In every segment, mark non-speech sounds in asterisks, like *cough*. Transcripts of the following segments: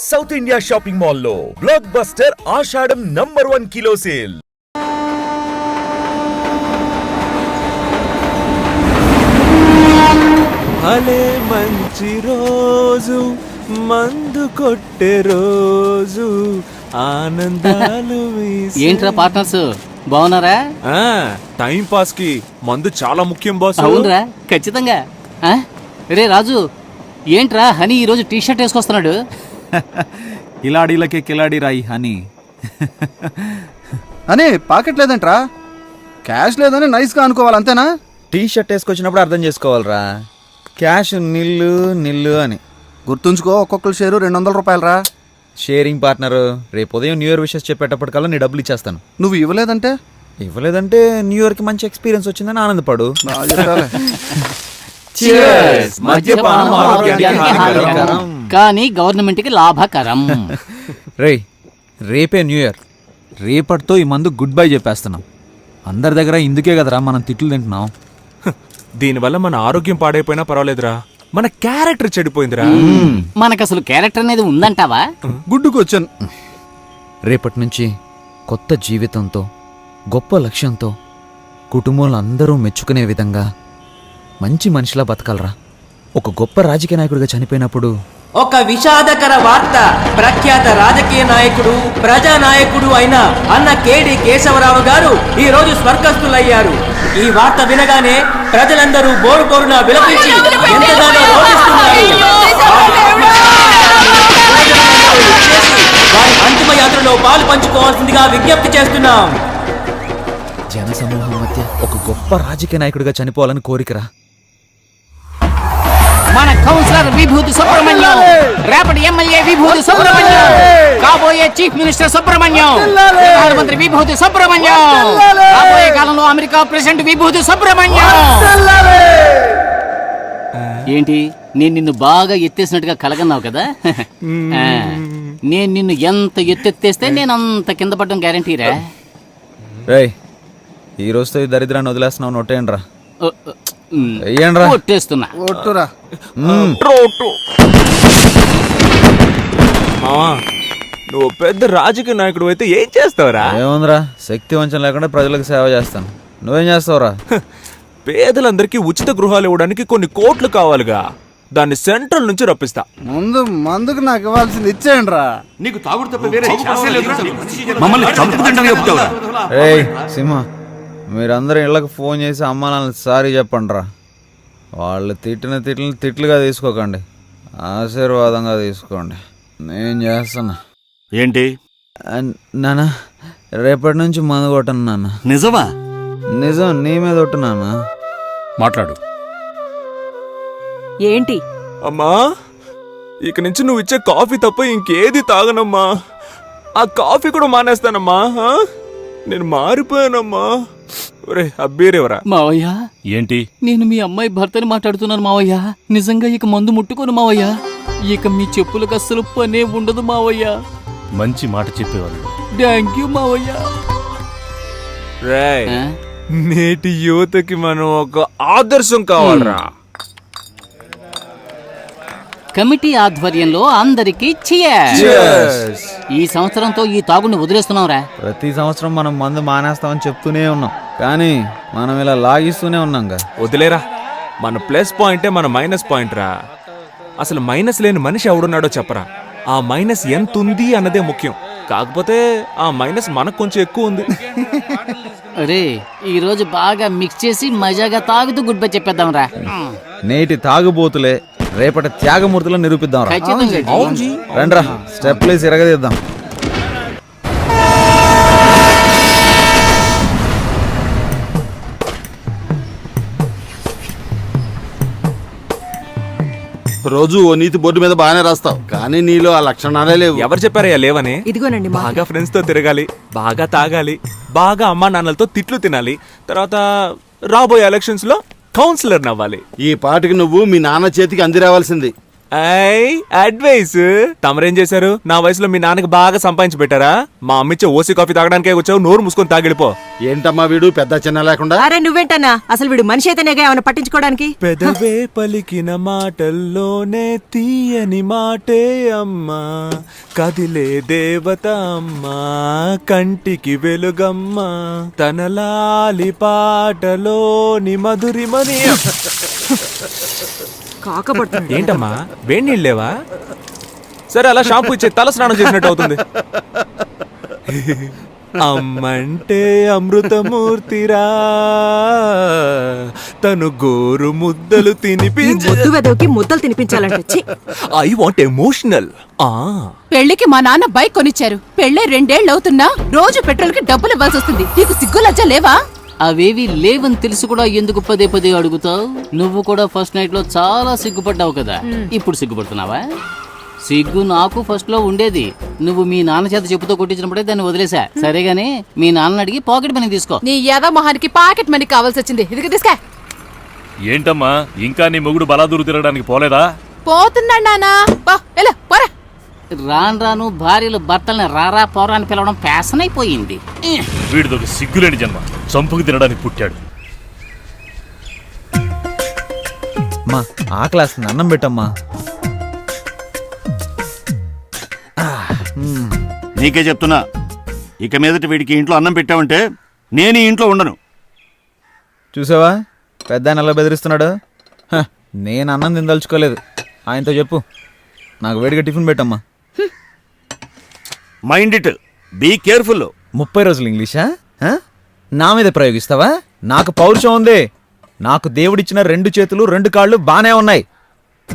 South India shopping మాల్లో blockbuster Ashadam number one kilo sale భలే మంచి రోజు మందు కొట్టే రోజు ఆనందాలు *laughs* ఏంట్రా పార్ట్నర్స్ బాగున్నారా? ఆ, టైం పాస్కి మందు చాలా ముఖ్యం బాస్. అవునరా ఖచ్చితంగా. ఆ? రే రాజు ఏంట్రా హనీ ఈరోజు టీ షర్ట్ వేసుకొస్తున్నాడు? కిలాడీలకే కిలాడీ రాయి హనీ. అని పాకెట్ లేదంట్రా. క్యాష్ లేదని నైస్గా అనుకోవాలి అంతేనా? టీ షర్ట్ వేసుకొచ్చినప్పుడు అర్థం చేసుకోవాలిరా. క్యాష్ నిల్లు నిల్లు అని. గుర్తుంచుకో ఒక్కొక్కరు షేరు రెండు వందల రూపాయలరా. షేరింగ్ పార్ట్నర్ రేపు ఉదయం న్యూ ఇయర్ విషెస్ చెప్పేటప్పటికల్లా నీ డబ్బులు ఇచ్చేస్తాను. నువ్వు ఇవ్వలేదంటే? ఇవ్వలేదంటే న్యూ ఇయర్కి మంచి ఎక్స్పీరియన్స్ వచ్చిందని ఆనందపడు. బాగా చెప్పావులే. మద్యపానం ఆరోగ్యానికి హానికరం. కానీ గవర్నమెంట్కి లాభకరం. *laughs* రేయ్ రేపే న్యూ ఇయర్. రేపటితో ఈ మందు గుడ్ బై చెప్పేస్తున్నాం. అందరి దగ్గర ఇందుకే కదరా మనం తిట్లు తింటున్నాం. *laughs* దీనివల్ల మన ఆరోగ్యం పాడైపోయినా పర్వాలేదురా. మన క్యారెక్టర్ చెడిపోయిందిరా. మనకు అసలు క్యారెక్టర్ అనేది ఉందంటావా? గుడ్డుకు వచ్చాను. రేపటి నుంచి కొత్త జీవితంతో గొప్ప లక్ష్యంతో కుటుంబంలో అందరూ మెచ్చుకునే విధంగా మంచి మనిషిలా బతకాలరా. ఒక గొప్ప రాజకీయ నాయకుడిగా చనిపోయినప్పుడు ఒక విషాదకర వార్త. ప్రఖ్యాత రాజకీయ నాయకుడు ప్రజా నాయకుడు అయిన అన్న కేడి కేశవరావు గారు ఈ రోజు స్వర్గస్థులయ్యారు. ఈ వార్త వినగానే ప్రజలందరూ బోరు బోరున విలపించి ఎంతగానో రోధిస్తున్నారు. వారి అంతిమ యాత్రలో పాలు పంచుకోవాల్సిందిగా విజ్ఞప్తి చేస్తున్నాం. జనసమూహం మధ్య ఒక గొప్ప రాజకీయ నాయకుడిగా చనిపోవాలని కోరికరా? మన కౌన్సిలర్ విభూతి సుబ్రహ్మణ్యం. రేపటి ఎమ్మెల్యే విభూతి సుబ్రహ్మణ్యం. కాబోయే చీఫ్ మినిస్టర్ సుబ్రహ్మణ్యం. ప్రధానమంత్రి విభూతి సుబ్రహ్మణ్యం. రాబోయే కాలంలో అమెరికా ప్రెసిడెంట్ విభూతి సుబ్రహ్మణ్యం. ఏంటి? నేను నిన్ను బాగా ఎత్తేసినట్టుగా కలగన్నావు కదా? నేను నిన్ను ఎంత ఎత్తెత్తేస్తే నేను అంత కింద పడడం గ్యారంటీరా ఈ రోజుతో ఈ దరిద్రాన్ని వదిలేస్తున్నావు నొట్టేయండి రా కొట్టేస్తున్నా. మావా నువ్వు పెద్ద రాజకీయ నాయకుడు అయితే ఏం చేస్తావురా? ఏముందిరా? శక్తి వంచన లేకుండా ప్రజలకు సేవ చేస్తాను. నువ్వేం చేస్తావురా? పేదలందరికీ ఉచిత గృహాలు ఇవ్వడానికి కొన్ని కోట్లు కావాలిగా. దాన్ని సెంట్రల్ నుంచి రప్పిస్తా. ముందు మందుకు నాకు ఇవ్వాల్సింది ఇచ్చేయండి రా రేయ్ సింహ. మీరందరూ ఇళ్ళకి ఫోన్ చేసి అమ్మ నాన్న సారీ చెప్పండి రా వాళ్ళు తిట్టిన తిట్లని తిట్లుగా తీసుకోకండి. ఆశీర్వాదంగా తీసుకోండి. నేను చేస్తున్నా. ఏంటి? నాన్న రేపటి నుంచి మందు కొట్టను నాన్న. నిజమా? నిజం నీ మీద ఒట్టు నాన్న. మాట్లాడు. ఏంటి? అమ్మా ఇక నుంచి నువ్వు ఇచ్చే కాఫీ తప్ప ఇంకేది తాగనమ్మా. ఆ కాఫీ కూడా మానేస్తానమ్మా? నేను మారిపోయానమ్మా. ఒరే అబ్బీరేవరా మావయ్య? ఏంటి? నేను మీ అమ్మాయి భర్తని మాట్లాడుతున్నాను మావయ్య. నిజంగా ఇక మందు ముట్టుకోను మావయ్య. ఇక మీ చెప్పులకు అస్సలు పనే ఉండదు మావయ్య. మంచి మాట చెప్పేవాళ్ళు. థ్యాంక్ యూ మావయ్య. రేయ్? నేటి యువతకి మనం ఒక ఆదర్శం కావాలరా. కమిటీ ఆధ్వర్యంలో అందరికీ. ఈ సంవత్సరంతో ఈ తాగుని వదిలేస్తున్నావురా. ప్రతి సంవత్సరం మనం మందు మానేస్తామని చెప్తూనే ఉన్నాం. కానీ మనం ఇలా లాగిస్తూనే ఉన్నాంగా వదిలేరా మన ప్లస్ పాయింటే మన మైనస్ పాయింట్ రా. అసలు మైనస్ లేని మనిషి ఎవడున్నాడో చెప్పరా. ఆ మైనస్ ఎంత ఉంది అన్నదే ముఖ్యం. కాకపోతే ఆ మైనస్ మనకు కొంచెం ఎక్కువ ఉంది. అరే ఈ రోజు బాగా మిక్స్ చేసి మజాగా తాగుతూ గుడ్ బై చెప్పేద్దాం రా నేటి తాగుబోతులే రేపటి త్యాగమూర్తులను నిరూపిద్దాం రా. రండ్రా స్టెప్లేసి ఇరగదీద్దాం. రోజు ఓ నీతి బోర్డు మీద బాగానే రాస్తావు కానీ నీలో ఆ లక్షణాలే లేవు. ఎవరు చెప్పారయ్యా లేవని? ఇదిగోనండి మా బాగా ఫ్రెండ్స్తో తిరగాలి బాగా తాగాలి బాగా అమ్మా నాన్నలతో తిట్లు తినాలి తర్వాత రాబోయే ఎలక్షన్స్లో కౌన్సిలర్ నవ్వాలి. ఈ పాటకి నువ్వు మీ నాన్న చేతికి అందిరావాల్సింది ఐ అడ్వైస్ తమరేం చేశారు? నా వయసులో మీ నాన్నకి బాగా సంపాదించి పెట్టారా? మా అమ్మిచ్చే ఓసీ కాఫీ తాగడానికే వచ్చావు నోరు మూసుకొని తాగిడిపో. ఏంటమ్మా వీడు? పెద్ద చిన్న లేకుండా? అరే నువ్వేంటన్నా? అసలు వీడు మనిషి అయితేనేగా ఏమైనా పట్టించుకోవడానికి? పెదవే పలికిన మాటల్లోనే తీయని మాటే అమ్మా. కదిలే దేవత అమ్మా కంటికి వెలుగమ్మా. తన లాలి పాటలోని మధురిమని *laughs* కాకపడుతుంది. ఏంటమ్మా? వేడి నీళ్ళు లేవా? సరే అలా షాంపూ ఇచ్చే తల స్నానం చేసినట్టు అవుతుంది. అమ్మంటే అమృతమూర్తిరా తను గోరు ముద్దలు తినిపించ ముద్దు వెదవికి ముద్దలు తినిపించాలంటే! ఐ వాంట్ ఎమోషనల్ ఆ. పెళ్ళికి మా నాన్న బైక్ కొనిచ్చారు. పెళ్ళే రెండేళ్ళు అవుతున్నా రోజు పెట్రోల్కి డబ్బులు ఇవ్వాల్సి వస్తుంది. నీకు సిగ్గు లజ్జ లేవా? అవేవి లేవని తెలిసి కూడా ఎందుకు పదే పదే అడుగుతావు? నువ్వు కూడా ఫస్ట్ నైట్లో చాలా సిగ్గుపడ్డావు కదా. ఇప్పుడు సిగ్గుపడుతున్నావా? సిగ్గు నాకు ఫస్ట్లో ఉండేది. నువ్వు మీ నాన్న చేత చెప్పుతో కొట్టించినప్పుడే దాన్ని వదిలేసా సరే గానీ మీ నాన్న అడిగి పాకెట్ మనీ తీసుకో. నీ యాద మొహానికి పాకెట్ మనీ కావాల్సి వచ్చింది. ఇదిగో తీసుకా. ఏంటమ్మా ఇంకా నీ మొగుడు బలాదూరు తిరగడానికి పోలేదా? పోతున్నాడు నానా పో ఎలా పోరా. రాను రాను భార్యలు భర్తల్ని రారా పోరా అని పిలవడం ఫ్యాషన్ అయిపోయింది. వీడిదొక సిగ్గులేని జన్మ. చంపుకు తినడానికి పుట్టాడు. మా ఆ క్లాస్ అన్నం పెట్టమ్మా. నీకే చెప్తున్నా. ఇక మీదట వీడికి ఇంట్లో అన్నం పెట్టావంటే నేను ఈ ఇంట్లో ఉండను. చూసావా? పెద్ద ఆయన ఎలా బెదిరిస్తున్నాడు? హ, నేను అన్నం తినదలుచుకోలేదు. ఆయనతో చెప్పు. నాకు వేడిగా టిఫిన్ పెట్టమ్మా. మైండ్ ఇట్ బీ కేర్ఫుల్ ముప్పై రోజులు ఇంగ్లీషా? హ? నా మీద ప్రయోగిస్తావా? నాకు పౌరుషం ఉంది. నాకు దేవుడిచ్చిన రెండు చేతులు రెండు కాళ్ళు బానే ఉన్నాయి.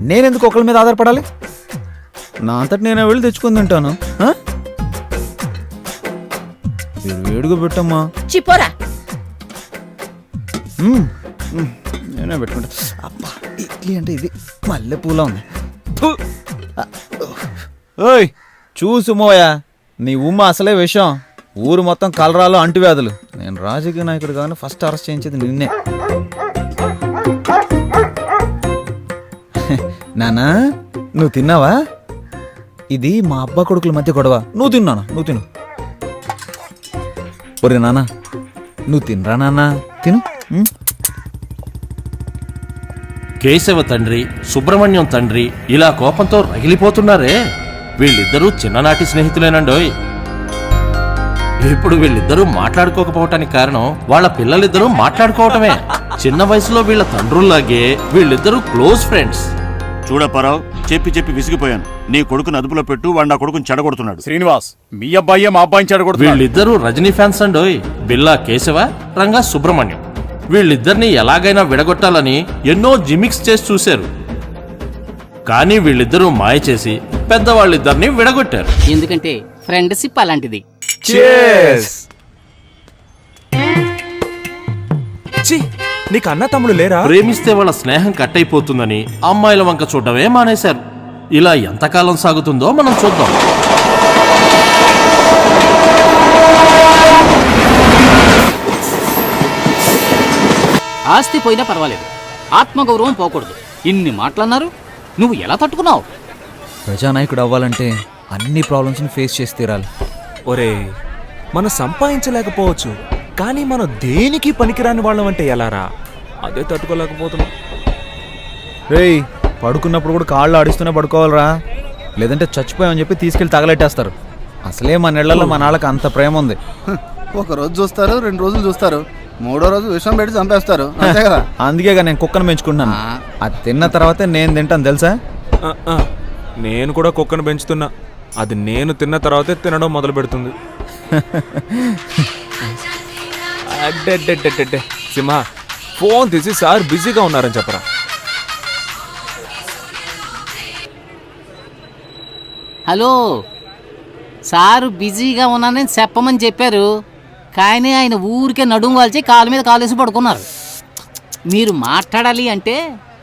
నేనెందుకు ఒకళ్ళ మీద ఆధారపడాలి? నా అంతటి నేను వెళ్ళి తెచ్చుకుని తింటాను. హ? వేడి వేడిగా పెట్టమ్మా. చిపోరా మ్మ్. మ్మ్. నేనే పెట్టుకుంటా. అబ్బా ఇడ్లీ అంటే ఇది మల్లె పూల ఉంది. ఫు. ఆ, ఓయ్ చూసు మోయా. నీ ఉమ్మ అసలే విషయం ఊరు మొత్తం కలరాలు అంటువ్యాధులు. నేను రాజకీయ నాయకుడు కానీ ఫస్ట్ అరెస్ట్ చేయించేది నిన్నే. నానా నువ్వు తిన్నావా? ఇది మా అబ్బా కొడుకుల మధ్య గొడవ. నువ్వు తిన్నాను నువ్వు తిను. ఒరే నానా నువ్వు తినరా నాన్న తిను. కేశవ తండ్రి సుబ్రహ్మణ్యం తండ్రి ఇలా కోపంతో రగిలిపోతున్నారే? వీళ్ళిద్దరూ చిన్ననాటి స్నేహితులేనండోయ్. ఇప్పుడు వీళ్ళిద్దరూ మాట్లాడుకోకపోవటానికి కారణం వాళ్ళ పిల్లలిద్దరూ మాట్లాడుకోవటమే. చిన్న వయసులో వీళ్ళ తండ్రుల్లాగే వీళ్ళిద్దరూ క్లోజ్ ఫ్రెండ్స్. చూడప్పారావు చెప్పి చెప్పి విసిగిపోయాను. నీ కొడుకుని అదుపులో పెట్టు వాడు నా కొడుకుని చెడగొడుతున్నాడు. శ్రీనివాస్ మీ అబ్బాయి మా అబ్బాయిని చెడగొడుతున్నాడు. వీళ్ళిద్దరూ రజనీ ఫ్యాన్స్ అండోయ్. బిల్లా కేశవ రంగా సుబ్రహ్మణ్యం. వీళ్ళిద్దరిని ఎలాగైనా విడగొట్టాలని ఎన్నో జిమిక్స్ చేసి చూశారు. కానీ వీళ్ళిద్దరూ మాయ చేసి పెద్దవాళ్ళిద్దరిని విడగొట్టారు. ఎందుకంటే ఫ్రెండ్షిప్ అలాంటిది! ఛీ, నీకు అన్న తమ్ముడు లేరా? ప్రేమిస్తే వాళ్ళ స్నేహం కట్ అయిపోతుందని అమ్మాయిల వంక చూడటమే మానేశారు. ఇలా ఎంతకాలం సాగుతుందో మనం చూద్దాం. ఆస్తి పోయినా పర్వాలేదు. ఆత్మగౌరవం పోకూడదు. ఇన్ని మాటలన్నారు నువ్వు ఎలా తట్టుకున్నావు? ప్రజానాయకుడు అవ్వాలంటే అన్ని ప్రాబ్లమ్స్ని ఫేస్ చేసి తీరాలి. ఒరే మనం సంపాదించలేకపోవచ్చు కానీ మనం దేనికి పనికిరాని వాళ్ళం అంటే ఎలారా? అదే తట్టుకోలేకపోతున్నాం. రేయ్ పడుకున్నప్పుడు కూడా కాళ్ళు ఆడిస్తూనే పడుకోవాలరా. లేదంటే చచ్చిపోయామని చెప్పి తీసుకెళ్ళి తగలెట్టేస్తారు. అసలే మన నెలల్లో మన వాళ్ళకి అంత ప్రేమ ఉంది. ఒక రోజు చూస్తారు రెండు రోజులు చూస్తారు. మూడో రోజు విషం పెట్టి చంపేస్తారు. అంతే కదా? *laughs* అందుకేగా నేను కుక్కను పెంచుకుంటున్నాను. అది తిన్న తర్వాతే నేను తింటాను తెలుసా? ఆ, ఆ, నేను కూడా కుక్కను పెంచుతున్నా. అది నేను తిన్న తర్వాతే తినడం మొదలు పెడుతుంది. సింహ ఫోన్ తీసి సార్ బిజీగా ఉన్నారని చెప్పరా. హలో సారు బిజీగా ఉన్నానని చెప్పమని చెప్పారు. కానీ ఆయన ఊరికే నడుము వాల్చి కాలు మీద కాలేసి పడుకున్నారు. మీరు మాట్లాడాలి అంటే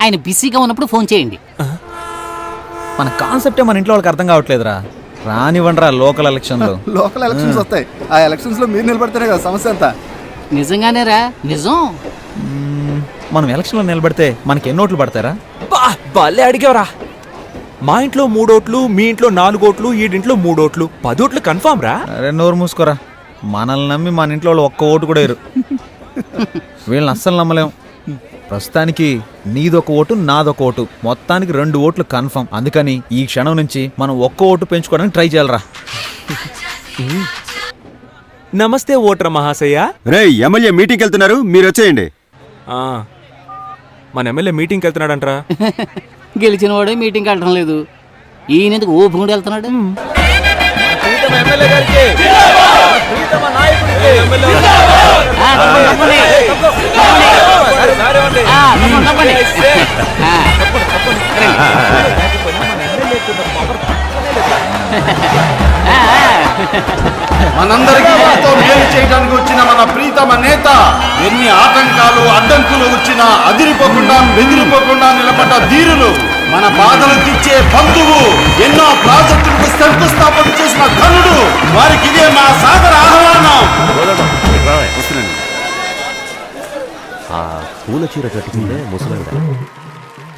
ఆయన బిజీగా ఉన్నప్పుడు ఫోన్ చేయండి. మన కాన్సెప్టే మన ఇంట్లో వాళ్ళకి అర్థం కావట్లేదురా. రానివ్వండిరా లోకల్ ఎలక్షన్లు లోకల్ ఎలక్షన్స్ వస్తాయి. ఆ ఎలక్షన్స్లో మీరు నిలబడితేనే కదా సమస్య అంతా. నిజంగానేరా? నిజం. మ్మ్, మనం ఎలక్షన్లో నిలబడితే మనకి ఎన్ని ఓట్లు పడతారా బా భలే అడిగావరా. మా ఇంట్లో మూడోట్లు మీ ఇంట్లో నాలుగోట్లు ఈడింట్లో మూడోట్లు పదోట్లు కన్ఫామ్ రా. అరే నోరు మూసుకోరా. మనల్ని నమ్మి మన ఇంట్లో వాళ్ళు ఒక్క ఓటు కూడా వేరు *laughs* వీళ్ళని అస్సలు నమ్మలేం. ప్రస్తుతానికి నీదొక ఓటు నాదొక ఓటు. మొత్తానికి రెండు ఓట్లు కన్ఫర్మ్. అందుకని ఈ క్షణం నుంచి మనం ఒక్క ఓటు పెంచుకోవడానికి ట్రై చేయాలరా. నమస్తే ఓటర్ మహాశయ. రే ఎమ్మెల్యే మీటింగ్కి వెళ్తున్నారు మీరు వచ్చేయండి. ఆ, మన ఎమ్మెల్యే మీటింగ్కి వెళ్తున్నాడంట్రా. *laughs* గెలిచిన వాడే మీటింగ్ వెళ్ళడం లేదు. ఈయన ఎందుకు వెళ్తున్నాడు? ఆ, మనందరికీ ఎంతో మేలు చేయడానికి వచ్చిన మన ప్రీతమ నేత ఎన్ని ఆటంకాలు అడ్డంకులు వచ్చినా అదిరిపోకుండా బెదిరిపోకుండా నిలబడ్డ ధీరులు మన బాధలు తీర్చే బంధువు ఎన్నో ప్రాజెక్టులకు శంకుస్థాపన చేసిన ఘనుడు వారికి ఇదే మా సాదర ఆహ్వానం. పూల చీర కట్టుకుంటే ముసలావిడ.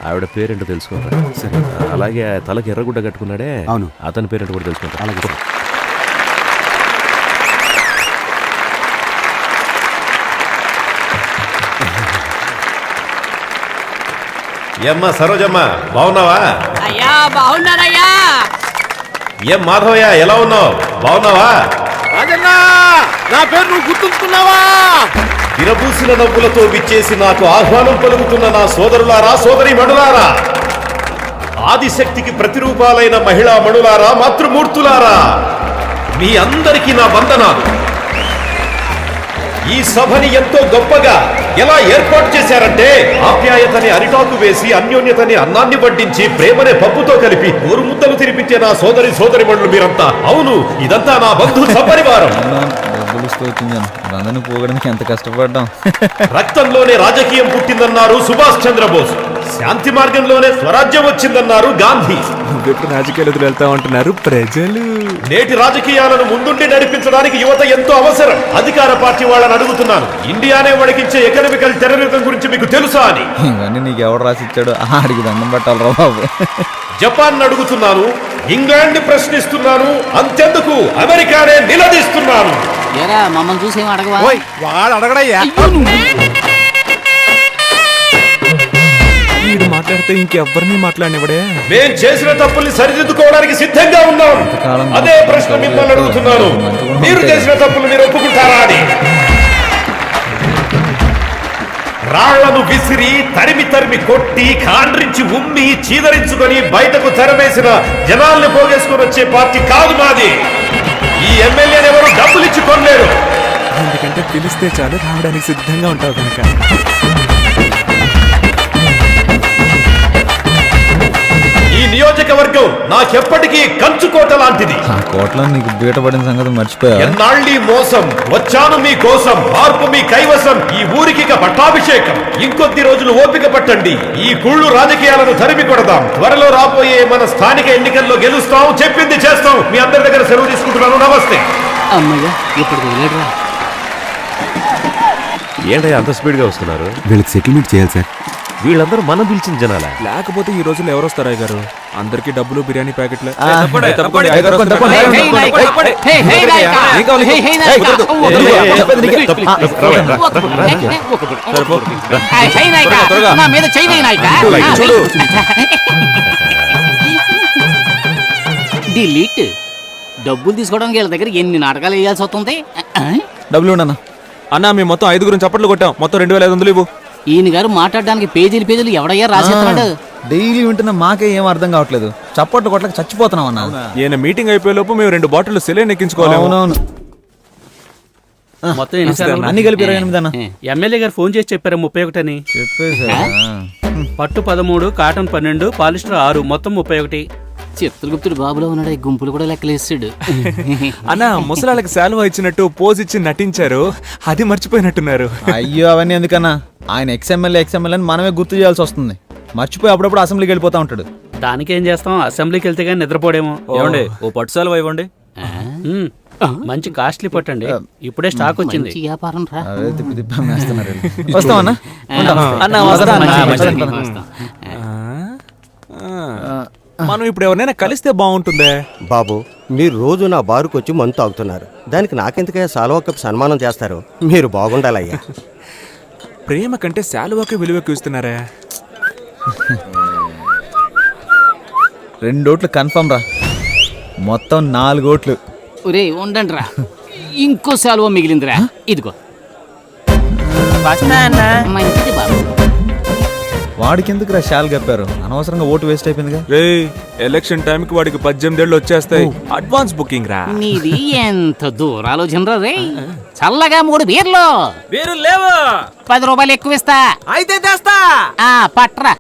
ఆవిడ పేరేంటో తెలుసుకుంటా. సరే. అలాగే తలకి ఎర్రగుడ్డ కట్టుకున్నాడే అవును. అతని పేరేంటో కూడా తెలుసుకుంటా. అలాగే సార్. ఏమ్మా సరోజమ్మ బాగున్నావా? అయ్యా బాగున్నానయ్యా. ఏం మాధవయ్య ఎలా ఉన్నావు? బాగున్నావా? నా పేరు నువ్వు గుర్తుంచుకున్నావా? విరబూసిన నవ్వులతో విచ్చేసి నాకు ఆహ్వానం పలుకుతున్న నా సోదరులారా సోదరి మణులారా. ఆదిశక్తికి ప్రతిరూపాలైన మహిళా మణులారా మాతృమూర్తులారా మీ అందరికీ నా వందనాలు. ఈ సభని ఎంతో గొప్పగా ఎలా ఏర్పాటు చేశారంటే ఆప్యాయతని అరిటాకు వేసి అన్యోన్యతని అన్నాన్ని వడ్డించి ప్రేమనే పప్పుతో కలిపి ఊరు ముద్దలు తినిపించే నా సోదరి సోదరి మీరంతా. అవును ఇదంతా నా బంధు సపరివారం. అందరినీ పోగడానికి ఎంత కష్టపడ్డాం. రక్తంలోనే రాజకీయం పుట్టిందన్నారు సుభాష్ చంద్రబోస్. శాంతి మార్గంలోనే స్వరాజ్యం వచ్చిందన్నారు గాంధీ. నువ్వెప్పుడు రాజకీయాలకు వెళ్తా ఉంటున్నారు ప్రజలు. నేటి రాజకీయాలను ముందుండి నడిపించడానికి యువత ఎంతో అవసరం. అధికార పార్టీ వాళ్ళని అడుగుతున్నాను. ఇండియానే వణికించే ఎకనామికల్ టెర్రరిజం గురించి మీకు తెలుసా అని. ఇవన్నీ నీకు ఎవడు రాసిచ్చాడు ఆడికి దండం పెట్టాలరా బాబు. జపాన్ అడుగుతున్నాను. ఇంగ్లాండ్ ప్రశ్నిస్తున్నాను. అంతెందుకు? అమెరికానే నిలదీస్తున్నాను. ఏరా మమ్మల్ని చూసి ఏం అడగవా? వాడు అడగడయ్యా. వీడు మాట్లాడితే ఇంకెవ్వరిని మాట్లాడినవడే? మేం చేసిన తప్పుల్ని సరిదిద్దుకోవడానికి సిద్ధంగా ఉన్నాం. ఇంతకాలం అదే ప్రశ్న మిమ్మల్ని అడుగుతున్నాను. మీరు చేసిన తప్పులు మీరు ఒప్పుకుంటారా అని. రాళ్ళను విసిరి తరిమి తరిమి కొట్టి కాండ్రించి ఉమ్మి చీదరించుకొని బయటకు తెరవేసిన జనాల్ని పోగేసుకొని వచ్చే పార్టీ కాదు మాది. ఈ ఎమ్మెల్యేని ఎవరు డబ్బులు ఇచ్చి కొనలేరు. ఎందుకంటే పిలిస్తే చాలు రావడానికి సిద్ధంగా ఉంటావు కనుక. నియోజకవర్గం నాకెప్పటికీ కంచుకోట లాంటిది. ఆ కోట్లో నీకు బీటపడిన సంగతి మర్చిపోయా ఎన్నాళ్ళీ మోసం వచ్చాను మీ కోసం మార్పు మీ కైవసం ఈ ఊరికి ఇక పట్టాభిషేకం. ఇంకొద్ది రోజులు ఓపిక పట్టండి ఈ కుళ్ళు రాజకీయాలను తరిమి కొడదాం. త్వరలో రాబోయే మన స్థానిక ఎన్నికల్లో గెలుస్తాం చెప్పింది చేస్తాం. మీ అందరి దగ్గర సెలవు తీసుకుంటున్నాను. నమస్తే. అమ్మయ్య ఇప్పుడు ఏంటయ్య అంత స్పీడ్గా వస్తున్నారు? వీళ్ళకి సెటిల్మెంట్ చేయాలి సార్. వీళ్ళందరూ మనం పిలిచిన జనాల లేకపోతే ఈ రోజుల్లో ఎవరు వస్తారా గారు అందరికి డబ్బులు బిర్యానీ ప్యాకెట్లే. డిలీట్ డబ్బులు తీసుకోవడానికి వీళ్ళ దగ్గర ఎన్ని నాటకాలు వేయాల్సి వస్తుంది? డబ్బులు ఉండన్నా అన్న మేము మొత్తం ఐదుగురు చప్పట్లు కొట్టాం మొత్తం రెండు వేల ఐదు వందలు ఇవ్వు ఈయన గారు మాట్లాడడానికి పేజీలు పేజీలు ఎవడయ్యా రాసేస్తున్నాడు? డైలీ వింటున్న మాకే ఏం అర్థం కావట్లేదు. చప్పట్లు కొట్లకి చచ్చిపోతున్నాం అన్న ఈయన మీటింగ్ అయిపోయే లోపు మేము రెండు బాటిల్ సెలైన్ ఎక్కించుకోలేము. అవునవును. మొత్తం ఎన్నిసార్లు అన్ని కలిపి ఇరవై ఎనిమిది అన్న ఎమ్మెల్యే గారు ఫోన్ చేసి చెప్పారు ముప్పై ఒకటని? చెప్పేసా పట్టు పదమూడు కాటన్ పన్నెండు పాలిస్టర్ ఆరు మొత్తం ముప్పై ఒకటి. చిత్రగుప్తుడు బాబులో ఉన్నాడు ఈ గుంపులు కూడా లెక్కలేసాడు. అన్న ముసలాళ్ళకి శాలువా ఇచ్చినట్టు పోజ్ ఇచ్చి నటించారు. అది మర్చిపోయినట్టున్నారు. అయ్యో అవన్నీ ఎందుకన్నా? ఆయన ఎక్స్ఎమ్మెల్యే ఎక్స్ఎమ్మెల్యే అని మనమే గుర్తు చేయాల్సి వస్తుంది. మర్చిపోయి అప్పుడప్పుడు అసెంబ్లీకి వెళ్ళిపోతా ఉంటాడు. దానికి ఏం చేస్తాం? అసెంబ్లీకి వెళ్తే కానీ నిద్రపోడేమో. ఏమండి? ఓ పట్టు శాలువా ఇవ్వండి. మంచి కాస్ట్లీ పట్టండి ఇప్పుడే స్టాక్ వచ్చింది. మంచి వ్యాపారం రా. వస్తాం మనం ఇప్పుడు ఎవరినైనా కలిస్తే బాగుంటుందే? బాబు మీరు రోజు నా బారుకు వచ్చి మందు తాగుతున్నారు. దానికి నాకెందుకయ్యా సాల్వా కప్ సన్మానం చేస్తారు? మీరు బాగుండాలయ్యా. ప్రేమ కంటే శాలువాకే విలువెక్కువ ఇస్తున్నారే రెండోట్లు కన్ఫర్మ్ రా. మొత్తం నాలుగోట్లు ఒరే ఉండండి రా ఇంకో సెలవు మిగిలిందిరా. ఇదిగో. మంచిది వాడికి ఎందుకు రా షాల్ కప్పారు? అనవసరంగా ఓటు వేస్ట్ అయిపోయిందిగా. రే ఎలక్షన్ టైంకి వాడికి పద్దెనిమిది ఏళ్ళు వచ్చేస్తాయి అడ్వాన్స్ బుకింగ్ రా నీది *laughs* ఎంత దూరాలోచన రే? చల్లగా మూడు బీర్లు. వేరు లేవా? పది రూపాయలు ఎక్కువ ఇస్తా అయితే తెస్తా. ఆ పట్రా.